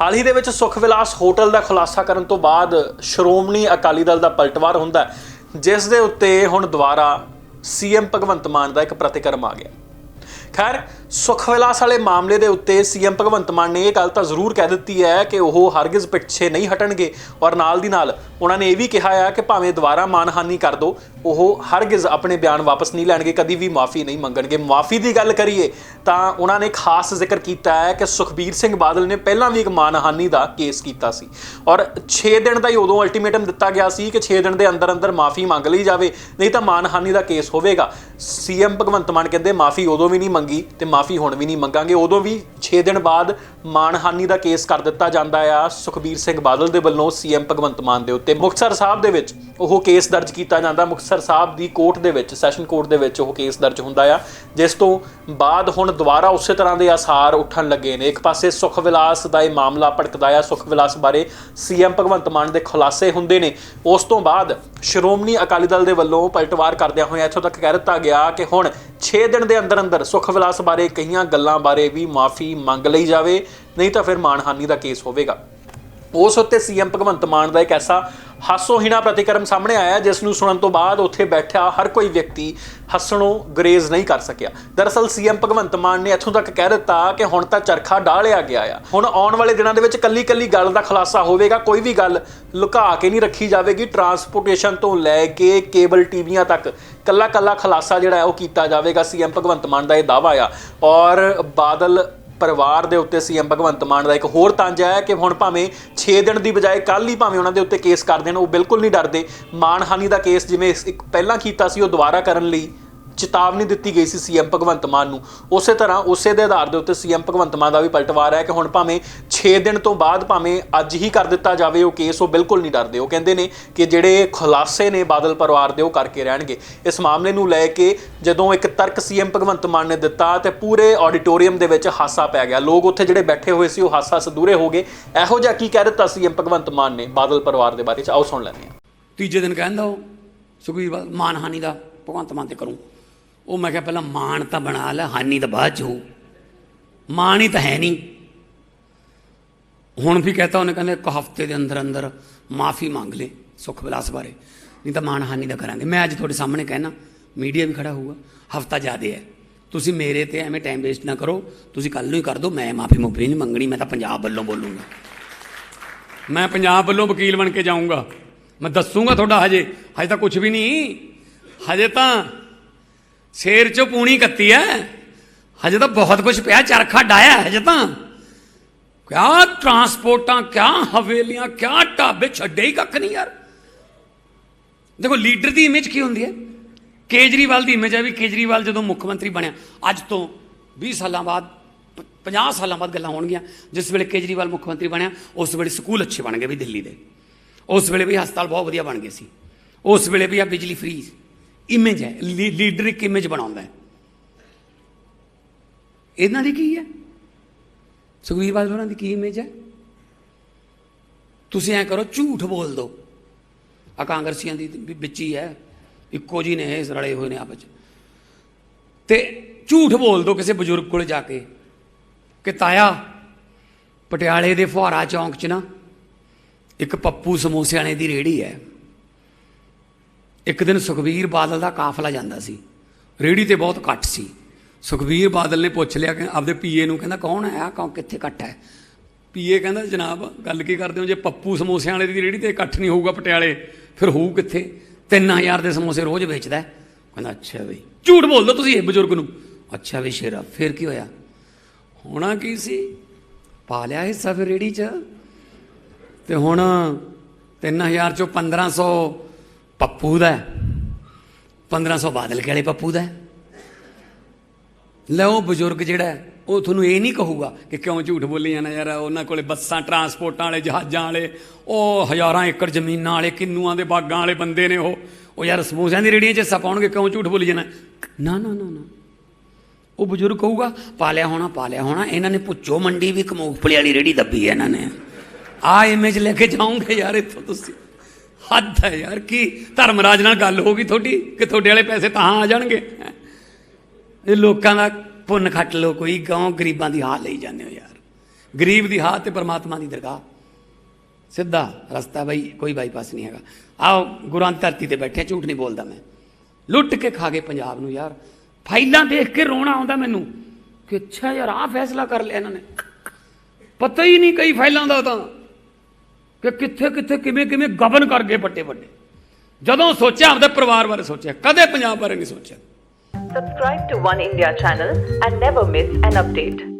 ਹਾਲ ਹੀ ਦੇ ਵਿੱਚ ਸੁਖ ਵਿਲਾਸ ਹੋਟਲ ਦਾ ਖੁਲਾਸਾ ਕਰਨ ਤੋਂ ਬਾਅਦ ਸ਼੍ਰੋਮਣੀ ਅਕਾਲੀ ਦਲ ਦਾ ਪਲਟਵਾਰ ਹੁੰਦਾ ਜਿਸ ਦੇ ਉੱਤੇ ਹੁਣ ਦੁਬਾਰਾ ਸੀਐਮ ਭਗਵੰਤ ਮਾਨ ਦਾ ਇੱਕ ਪ੍ਰਤੀਕਰਮ ਆ ਗਿਆ। ਖੈਰ, ਸੁਖ ਵਿਲਾਸ ਵਾਲੇ ਮਾਮਲੇ ਦੇ ਉੱਤੇ ਸੀਐਮ ਭਗਵੰਤ ਮਾਨ ਨੇ ਇਹ ਗੱਲ ਤਾਂ ਜ਼ਰੂਰ ਕਹਿ ਦਿੱਤੀ ਹੈ ਕਿ ਉਹ ਹਰਗਿਜ਼ ਪਿੱਛੇ ਨਹੀਂ ਹਟਣਗੇ ਔਰ ਨਾਲ ਦੀ ਨਾਲ ਉਹਨਾਂ ਨੇ ਇਹ ਵੀ ਕਿਹਾ ਹੈ ਕਿ ਭਾਵੇਂ ਦੁਬਾਰਾ ਮਾਨਹਾਨੀ ਕਰ ਦੋ ਉਹ ਹਰਗਿਜ਼ ਆਪਣੇ ਬਿਆਨ ਵਾਪਸ ਨਹੀਂ ਲੈਣਗੇ, ਕਦੀ ਵੀ ਮਾਫੀ ਨਹੀਂ ਮੰਗਣਗੇ। ਮਾਫੀ ਦੀ ਗੱਲ ਕਰੀਏ ਤਾਂ ਉਹਨਾਂ ਨੇ ਖਾਸ ਜ਼ਿਕਰ ਕੀਤਾ ਹੈ ਕਿ ਸੁਖਬੀਰ ਸਿੰਘ ਬਾਦਲ ਨੇ ਪਹਿਲਾਂ ਵੀ ਇੱਕ ਮਾਨਹਾਨੀ ਦਾ ਕੇਸ ਕੀਤਾ ਸੀ। ਔਰ 6 ਦਿਨ ਦਾ ਹੀ ਉਦੋਂ ਅਲਟੀਮੇਟਮ ਦਿੱਤਾ ਗਿਆ ਸੀ ਕਿ 6 ਦਿਨ ਦੇ ਅੰਦਰ ਅੰਦਰ ਮਾਫੀ ਮੰਗ ਲਈ ਜਾਵੇ, ਨਹੀਂ ਤਾਂ ਮਾਨਹਾਨੀ ਦਾ ਕੇਸ ਹੋਵੇਗਾ। ਸੀਐਮ ਭਗਵੰਤ ਮਾਨ ਕਹਿੰਦੇ, ਮਾਫੀ ਉਦੋਂ ਵੀ ਨਹੀਂ ਮੰਗੀ ਤੇ ਮਾਫੀ ਹੁਣ ਵੀ ਨਹੀਂ ਮੰਗਾਂਗੇ। ਉਦੋਂ ਵੀ 6 ਦਿਨ ਬਾਅਦ ਮਾਨਹਾਨੀ ਦਾ ਕੇਸ ਕਰ ਦਿੱਤਾ ਜਾਂਦਾ ਆ। ਸੁਖਬੀਰ ਸਿੰਘ ਬਾਦਲ ਦੇ ਵੱਲੋਂ ਸੀਐਮ ਭਗਵੰਤ ਮਾਨ ਦੇ ਉੱਤੇ ਮੁਕਤਸਰ ਸਾਹਿਬ ਦੇ ਵਿੱਚ ਉਹ ਕੇਸ ਦਰਜ ਕੀਤਾ ਜਾਂਦਾ। ਮੁਕਤਸਰ ਸਾਹਿਬ ਦੀ ਕੋਰਟ ਦੇ ਵਿੱਚ, ਸੈਸ਼ਨ ਕੋਰਟ ਦੇ ਵਿੱਚ ਉਹ ਕੇਸ ਦਰਜ ਹੁੰਦਾ ਆ। ਜਿਸ ਤੋਂ ਬਾਅਦ ਹੁਣ ਦੁਬਾਰਾ ਉਸੇ ਤਰ੍ਹਾਂ ਦੇ ਆਸਾਰ ਉੱਠਣ ਲੱਗੇ ਨੇ। ਇੱਕ ਪਾਸੇ ਸੁਖ ਵਿਲਾਸ ਦਾ ਇਹ ਮਾਮਲਾ ਭੜਕਦਾ ਆ, ਸੁਖ ਵਿਲਾਸ ਬਾਰੇ ਸੀਐਮ ਭਗਵੰਤ ਮਾਨ ਦੇ ਖੁਲਾਸੇ ਹੁੰਦੇ ਨੇ। ਉਸ ਤੋਂ ਬਾਅਦ ਸ਼੍ਰੋਮਣੀ ਅਕਾਲੀ ਦਲ ਦੇ ਵੱਲੋਂ ਪਲਟਵਾਰ ਕਰਦਿਆਂ ਹੋਇਆਂ ਇੱਥੋਂ ਤੱਕ ਕਹਿ ਦਿੱਤਾ ਗਿਆ ਕਿ ਹੁਣ 6 ਦਿਨ ਦੇ ਅੰਦਰ ਅੰਦਰ ਸੁਖ ਵਿਲਾਸ ਬਾਰੇ ਕਈਆਂ ਗੱਲਾਂ ਬਾਰੇ ਵੀ ਮਾਫੀ ਮੰਗ ਲਈ ਜਾਵੇ, ਨਹੀਂ ਤਾਂ ਫਿਰ ਮਾਨਹਾਨੀ ਦਾ ਕੇਸ ਹੋਵੇਗਾ। ਉਸ ਉੱਤੇ ਸੀਐਮ ਭਗਵੰਤ ਮਾਨ ਦਾ ਇੱਕ ਐਸਾ ਹਾਸੋਹੀਣਾ ਪ੍ਰਤੀਕਰਮ ਸਾਹਮਣੇ ਆਇਆ, ਜਿਸ ਨੂੰ ਸੁਣਨ ਤੋਂ ਬਾਅਦ ਉੱਥੇ ਬੈਠਾ ਹਰ ਕੋਈ ਵਿਅਕਤੀ ਹੱਸਣੋਂ ਗਰੇਜ਼ ਨਹੀਂ ਕਰ ਸਕਿਆ। ਦਰਅਸਲ ਸੀਐਮ ਭਗਵੰਤ ਮਾਨ ਨੇ ਇੱਥੋਂ ਤੱਕ ਕਹਿ ਦਿੱਤਾ ਕਿ ਹੁਣ ਤਾਂ ਚਰਖਾ ਡਾਲਿਆ ਗਿਆ ਆ। ਹੁਣ ਆਉਣ ਵਾਲੇ ਦਿਨਾਂ ਦੇ ਵਿੱਚ ਕੱਲੀ ਕੱਲੀ ਗੱਲ ਦਾ ਖੁਲਾਸਾ ਹੋਵੇਗਾ, ਕੋਈ ਵੀ ਗੱਲ ਲੁਕਾ ਕੇ ਨਹੀਂ ਰੱਖੀ ਜਾਵੇਗੀ। ਟਰਾਂਸਪੋਰਟੇਸ਼ਨ ਤੋਂ ਲੈ ਕੇ ਕੇਬਲ ਟੀਵੀਆਂ ਤੱਕ ਕੱਲਾ ਕੱਲਾ ਖੁਲਾਸਾ ਜਿਹੜਾ ਹੈ ਉਹ ਕੀਤਾ ਜਾਵੇਗਾ। ਸੀਐਮ ਭਗਵੰਤ ਮਾਨ ਦਾ ਇਹ ਦਾਵਾ ਆ। ਔਰ ਬਾਦਲ ਪਰਿਵਾਰ ਦੇ ਉੱਤੇ ਸੀਐਮ ਭਗਵੰਤ ਮਾਨ ਦਾ ਇੱਕ ਹੋਰ ਤਾਂਜਾ ਹੈ ਕਿ ਹੁਣ ਭਾਵੇਂ 6 ਦਿਨ ਦੀ ਬਜਾਏ ਕੱਲ ਹੀ ਭਾਵੇਂ ਉਹਨਾਂ ਦੇ ਉੱਤੇ ਕੇਸ ਕਰ ਦੇਣ, ਉਹ ਬਿਲਕੁਲ ਨਹੀਂ ਡਰਦੇ। ਮਾਨਹਾਨੀ ਦਾ ਕੇਸ ਜਿਵੇਂ ਇੱਕ ਪਹਿਲਾਂ ਕੀਤਾ ਸੀ, ਉਹ ਦੁਬਾਰਾ ਕਰਨ ਲਈ ਚੇਤਾਵਨੀ ਦਿੱਤੀ ਗਈ ਸੀ ਸੀਐਮ ਭਗਵੰਤ ਮਾਨ ਨੂੰ। ਉਸੇ ਤਰ੍ਹਾਂ ਉਸੇ ਦੇ ਆਧਾਰ ਦੇ ਉੱਤੇ ਸੀਐਮ ਭਗਵੰਤ ਮਾਨ ਦਾ ਵੀ ਪਲਟਵਾਰ ਹੈ ਕਿ ਹੁਣ ਭਾਵੇਂ 6 ਦਿਨ ਤੋਂ ਬਾਅਦ ਭਾਵੇਂ ਅੱਜ ਹੀ ਕਰ ਦਿੱਤਾ ਜਾਵੇ ਉਹ ਕੇਸ, ਉਹ ਬਿਲਕੁਲ ਨਹੀਂ ਡਰਦੇ। ਉਹ ਕਹਿੰਦੇ ਨੇ ਕਿ ਜਿਹੜੇ ਖੁਲਾਸੇ ਨੇ ਬਾਦਲ ਪਰਿਵਾਰ ਦੇ ਉਹ ਕਰਕੇ ਰਹਿਣਗੇ। ਇਸ ਮਾਮਲੇ ਨੂੰ ਲੈ ਕੇ ਜਦੋਂ ਇੱਕ ਤਰਕ ਸੀਐਮ ਭਗਵੰਤ ਮਾਨ ਨੇ ਦਿੱਤਾ ਤੇ ਪੂਰੇ ਆਡੀਟੋਰੀਅਮ ਦੇ ਵਿੱਚ ਹਾਸਾ ਪੈ ਗਿਆ। ਲੋਕ ਉੱਥੇ ਜਿਹੜੇ ਬੈਠੇ ਹੋਏ ਸੀ ਉਹ ਹਾਸਾ ਸਦੂਰੇ ਹੋ ਗਏ। ਇਹੋ ਜਿਹਾ ਕੀ ਕਹਿ ਦਿੱਤਾ ਸੀਐਮ ਭਗਵੰਤ ਮਾਨ ਨੇ ਬਾਦਲ ਪਰਿਵਾਰ ਦੇ ਬਾਰੇ ਚ? ਆਓ ਸੁਣ ਲੈਂਦੇ ਹਾਂ। ਤੀਜੇ ਦਿਨ ਕਹਿੰਦਾ ਉਹ ਸੁਖਬੀਰ ਮਾਨਹਾਨੀ ਦਾ ਭਗਵੰਤ ਮਾਨ ਤੇ ਕਰੂੰ। ਉਹ ਮੈਂ ਕਿਹਾ ਪਹਿਲਾਂ ਮਾਣ ਤਾਂ ਬਣਾ ਲੈ, ਹਾਨੀ ਤਾਂ ਬਾਅਦ ਚ ਹੋ ਮਾਣ ਹੀ ਤਾਂ ਹੈ ਨਹੀਂ ਹੁਣ ਵੀ ਕਹਤਾ ਉਹਨੇ, ਕਹਿੰਦੇ ਇੱਕ ਹਫ਼ਤੇ ਦੇ ਅੰਦਰ ਅੰਦਰ ਮਾਫੀ ਮੰਗ ਲੈ ਸੁਖ ਵਿਲਾਸ ਬਾਰੇ। ਨਹੀਂ ਤਾਂ ਮਾਣ ਹਾਨੀ ਦਾ ਕਰਾਂਗੇ। ਮੈਂ ਅੱਜ ਤੁਹਾਡੇ ਸਾਹਮਣੇ ਕਹਿਣਾ, ਮੀਡੀਆ ਵੀ ਖੜਾ ਹੋਊਗਾ, ਹਫਤਾ ਜ਼ਿਆਦੇ ਹੈ। ਤੁਸੀਂ ਮੇਰੇ ਤੇ ਐਵੇਂ ਟਾਈਮ ਵੇਸਟ ਨਾ ਕਰੋ, ਤੁਸੀਂ ਕੱਲ ਨੂੰ ਹੀ ਕਰ ਦਿਓ, ਮੈਂ ਮਾਫੀ ਮੁਫੀ ਨਹੀਂ ਮੰਗਣੀ, ਮੈਂ ਤਾਂ ਪੰਜਾਬ ਵੱਲੋਂ ਬੋਲੂੰਗਾ। ਮੈਂ ਪੰਜਾਬ ਵੱਲੋਂ ਵਕੀਲ ਬਣ ਕੇ ਜਾਊਂਗਾ। ਮੈਂ ਦੱਸੂਗਾ ਤੁਹਾਡਾ ਹਜੇ ਹਜੇ ਤਾਂ ਕੁਝ ਵੀ ਨਹੀਂ। ਹਜੇ ਤਾਂ ਸ਼ੇਰ ਚੋਂ ਪੂਣੀ ਕੱਤੀ ਐ। ਹਜੇ ਤਾਂ ਬਹੁਤ ਕੁਝ ਪਿਆ ਚਰਖਾ ਡਾਇਆ ਹਜੇ ਤਾਂ। ਕਿਆ ਟਰਾਂਸਪੋਰਟਾਂ ਕਿਆ ਹਵੇਲੀਆਂ, ਕਿਆ ਢਾਬੇ, ਛੱਡੇ ਹੀ ਕੱਖ ਨਹੀਂ ਯਾਰ। ਦੇਖੋ, ਲੀਡਰ ਦੀ ਇਮੇਜ ਕੀ ਹੁੰਦੀ ਹੈ ਕੇਜਰੀਵਾਲ ਦੀ ਇਮੇਜ ਹੈ ਵੀ ਕੇਜਰੀਵਾਲ ਜਦੋਂ ਮੁੱਖ ਮੰਤਰੀ ਬਣਿਆ, ਅੱਜ ਤੋਂ 20 ਸਾਲਾਂ ਬਾਅਦ, ਪ- 50 ਸਾਲਾਂ ਬਾਅਦ ਗੱਲਾਂ ਹੋਣਗੀਆਂ। ਜਿਸ ਵੇਲੇ ਕੇਜਰੀਵਾਲ ਮੁੱਖ ਮੰਤਰੀ ਬਣਿਆ, ਉਸ ਵੇਲੇ ਸਕੂਲ ਅੱਛੇ ਬਣ ਗਏ ਵੀ ਦਿੱਲੀ ਦੇ। ਉਸ ਵੇਲੇ ਵੀ ਹਸਪਤਾਲ ਬਹੁਤ ਵਧੀਆ ਬਣ ਗਏ ਸੀ। ਉਸ ਵੇਲੇ ਵੀ ਆ ਬਿਜਲੀ ਫ੍ਰੀ ਇਮੇਜ ਹੈ ਲੀ- ਲੀਡਰ ਇੱਕ ਇਮੇਜ ਬਣਾਉਂਦਾ ਹੈ। ਇਹਨਾਂ ਦੀ ਕੀ ਹੈ? ਸੁਖਬੀਰ ਬਾਦਲ ਹੋਰਾਂ ਦੀ ਕੀ ਇਮੇਜ ਹੈ? ਤੁਸੀਂ ਐ ਕਰੋ, ਝੂਠ ਬੋਲ ਦਿਓ। ਆ ਕਾਂਗਰਸੀਆਂ ਦੀ ਵੀ ਵਿੱਚ ਹੀ ਹੈ, ਇੱਕੋ ਜੀ ਨੇ ਇਹ ਰਲੇ ਹੋਏ ਨੇ ਆਪਸ ਚ ਤੇ ਝੂਠ ਬੋਲ ਦਿਓ ਕਿਸੇ ਬਜ਼ੁਰਗ ਕੋਲ ਜਾ ਕੇ ਕਿ ਤਾਇਆ, ਪਟਿਆਲੇ ਦੇ ਫੁਹਾਰਾ ਚੌਂਕ 'ਚ ਨਾ ਇੱਕ ਪੱਪੂ ਸਮੋਸੇ ਵਾਲੇ ਦੀ ਰੇੜੀ ਹੈ। ਇੱਕ ਦਿਨ ਸੁਖਬੀਰ ਬਾਦਲ ਦਾ ਕਾਫਲਾ ਜਾਂਦਾ ਸੀ। ਰੇੜੀ ਤੇ ਬਹੁਤ ਘੱਟ ਸੀ। ਸੁਖਬੀਰ ਬਾਦਲ ਨੇ ਪੁੱਛ ਲਿਆ ਕਿ ਆਪਦੇ ਪੀਏ ਨੂੰ ਕਹਿੰਦਾ, ਕੌਣ ਹੈ? ਆ ਕੌਣ? ਕਿੱਥੇ ਘੱਟ ਹੈ? ਪੀਏ ਕਹਿੰਦਾ, ਜਨਾਬ, ਗੱਲ ਕੀ ਕਰਦੇ ਹੋ? ਜੇ ਪੱਪੂ ਸਮੋਸਿਆਂ ਵਾਲੇ ਦੀ ਰੇੜੀ ਤੇ ਇਕੱਠ ਨਹੀਂ ਹੋਊਗਾ ਪਟਿਆਲੇ, ਫਿਰ ਹੋਊ ਕਿੱਥੇ? 3000 ਦੇ ਸਮੋਸੇ ਰੋਜ਼ ਵੇਚਦਾ ਕਹਿੰਦਾ, ਅੱਛਾ ਬਈ, ਝੂਠ ਬੋਲਦੇ ਹੋ ਤੁਸੀਂ ਇਹ ਬਜ਼ੁਰਗ ਨੂੰ? ਅੱਛਾ ਵੀ ਸ਼ੇਰਾ, ਫਿਰ ਕੀ ਹੋਇਆ? ਹੋਣਾ ਕੀ ਸੀ? ਪਾ ਲਿਆ ਹਿੱਸਾ ਫਿਰ ਰੇੜੀ 'ਚ ਤੇ ਹੁਣ 3000 ਚੋਂ 1500 ਪੱਪੂ ਦਾ ਹੈ। 1500 ਬਾਦਲ ਕੇ ਵਾਲੇ ਪੱਪੂ ਦਾ ਲੈ ਉਹ ਬਜ਼ੁਰਗ ਜਿਹੜਾ ਉਹ ਤੁਹਾਨੂੰ ਇਹ ਨਹੀਂ ਕਹੂਗਾ ਕਿ ਕਿਉਂ ਝੂਠ ਬੋਲੀ ਜਾਣਾ ਯਾਰ, ਉਹਨਾਂ ਕੋਲੇ ਬੱਸਾਂ, ਟਰਾਂਸਪੋਰਟਾਂ ਵਾਲੇ, ਜਹਾਜ਼ਾਂ ਵਾਲੇ, ਉਹ ਹਜ਼ਾਰਾਂ ਏਕੜ ਜ਼ਮੀਨਾਂ ਵਾਲੇ, ਕਿੰਨੂਆਂ ਦੇ ਬਾਗਾਂ ਵਾਲੇ ਬੰਦੇ ਨੇ ਉਹ। ਉਹ ਯਾਰ ਸਮੋਸਿਆਂ ਦੀ ਰੇੜੀਆਂ 'ਚ ਹਿੱਸਾ ਪਾਉਣਗੇ, ਕਿਉਂ ਝੂਠ ਬੋਲੀ ਜਾਣਾ ਨਾ ਨਾ ਨਾ ਨਾ। ਉਹ ਬਜ਼ੁਰਗ ਕਹੂਗਾ ਪਾਲਿਆ ਹੋਣਾ ਪਾਲਿਆ ਹੋਣਾ, ਇਹਨਾਂ ਨੇ ਪੁੱਛੋ ਮੰਡੀ ਵੀ ਕਮੂਫਲੇ ਵਾਲੀ ਰੇੜੀ ਦੱਬੀ ਹੈ ਇਹਨਾਂ ਨੇ। ਆ ਇਮੇਜ ਲੈ ਕੇ ਜਾਓਗੇ ਯਾਰ ਇੱਥੋਂ ਤੁਸੀਂ। ਹੱਦ ਹੈ ਯਾਰ, ਕੀ ਧਰਮਰਾਜ ਨਾਲ ਗੱਲ ਹੋ ਗਈ ਤੁਹਾਡੀ ਕਿ ਤੁਹਾਡੇ ਵਾਲੇ ਪੈਸੇ ਤਾਂ ਆ ਜਾਣਗੇ? ਇਹ ਲੋਕਾਂ ਦਾ ਪੁੰਨ ਖੱਟ ਲੋ ਕੋਈ ਗਾਂ ਗਰੀਬਾਂ ਦੀ ਹਾਲ ਲਈ ਜਾਂਦੇ ਹੋ ਯਾਰ। ਗਰੀਬ ਦੀ ਹਾਥ ਤੇ ਪਰਮਾਤਮਾ ਦੀ ਦਰਗਾਹ। ਸਿੱਧਾ ਰਸਤਾ ਬਈ, ਕੋਈ ਬਾਈਪਾਸ ਨਹੀਂ ਹੈਗਾ। ਆਓ, ਗੁਰਾਂ ਦੀ ਧਰਤੀ ਤੇ ਬੈਠੇ, ਝੂਠ ਨਹੀਂ ਬੋਲਦਾ ਮੈਂ। ਲੁੱਟ ਕੇ ਖਾ ਗਏ ਪੰਜਾਬ ਨੂੰ ਯਾਰ। ਫਾਈਲਾਂ ਦੇਖ ਕੇ ਰੋਣਾ ਆਉਂਦਾ ਮੈਨੂੰ ਕਿ ਅੱਛਾ ਯਾਰ, ਆਹ ਫੈਸਲਾ ਕਰ ਲਿਆ ਇਹਨਾਂ ਨੇ। ਪਤਾ ਹੀ ਨਹੀਂ ਕਈ ਫਾਈਲਾਂ ਦਾ ਤਾਂ। ਕਿ ਕਿੱਥੇ ਕਿੱਥੇ ਕਿਵੇਂ ਕਿਵੇਂ ਗਬਨ ਕਰ ਗਏ ਵੱਡੇ ਵੱਡੇ ਜਦੋਂ ਸੋਚਿਆ ਆਪਦੇ ਪਰਿਵਾਰ ਬਾਰੇ ਸੋਚਿਆ, ਕਦੇ ਪੰਜਾਬ ਬਾਰੇ ਨਹੀਂ ਸੋਚਿਆ Subscribe to One India channel and never miss an update.